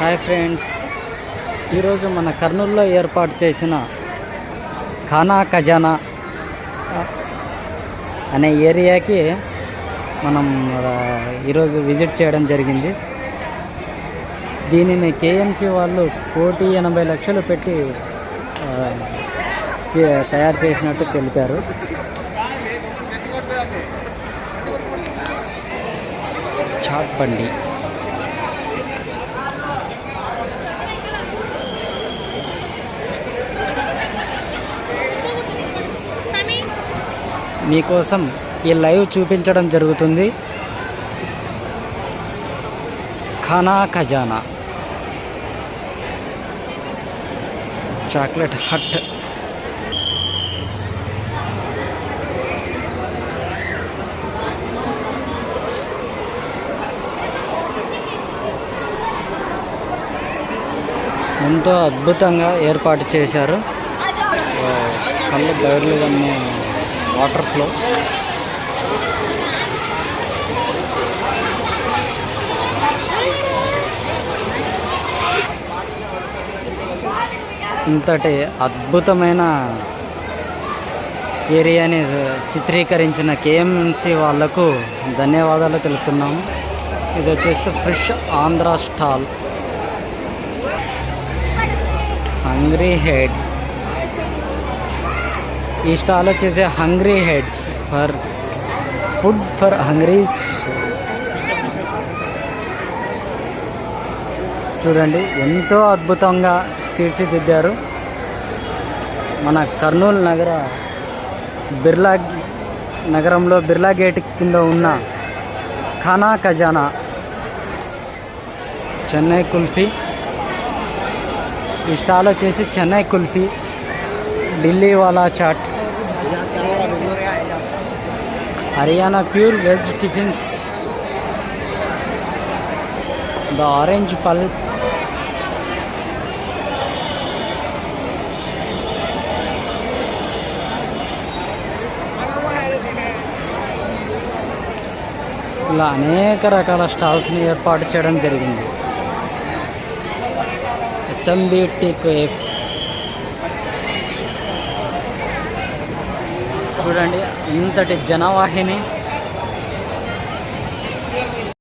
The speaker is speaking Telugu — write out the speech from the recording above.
Hi friends. ఈరోజు మన కర్నూలులో ఏర్పాటు చేసిన ఖానా ఖజానా అనే ఏరియాకి మనం ఈరోజు విజిట్ చేయడం జరిగింది. దీనిని కేఎంసి వాళ్ళు కోటి ఎనభై లక్షలు పెట్టి తయారు చేసినట్టు తెలిపారు. చాట్ బండి. మీకోసం ఈ లైవ్ చూపించడం జరుగుతుంది. ఖానా ఖజానా. Chocolate hut. ఎంతో అద్భుతంగా ఏర్పాటు చేశారు. కళ్ళు బయర్లు వాటర్ ఫ్లో. ఇంతటి అద్భుతమైన ఏరియాని చిత్రీకరించిన కేఎంసి వాళ్ళకు ధన్యవాదాలు తెలుపుతున్నాము ఇది వచ్చేసి fresh Andhra stall. Hungry heads. ఈ స్టాల్ వచ్చేసి hungry heads for food for hungry చూడండి ఎంతో అద్భుతంగా తీర్చిదిద్దారు. మన కర్నూలు నగర బిర్లా నగరంలో బిర్లా గేట్ కింద ఉన్న ఖానా ఖజానా చెన్నై కుల్ఫీ. ఈ స్టాల్ వచ్చేసి Chennai kulfi. Delhi wala chaat. Haryana pure veg tiffins. The orange pal. ఇలా అనేక రకాల స్టాల్స్ని ఏర్పాటు చేయడం జరిగింది. ఎస్ఎంబి టీకేఎఫ్ చూడండి ఇంతటి జనవాహిని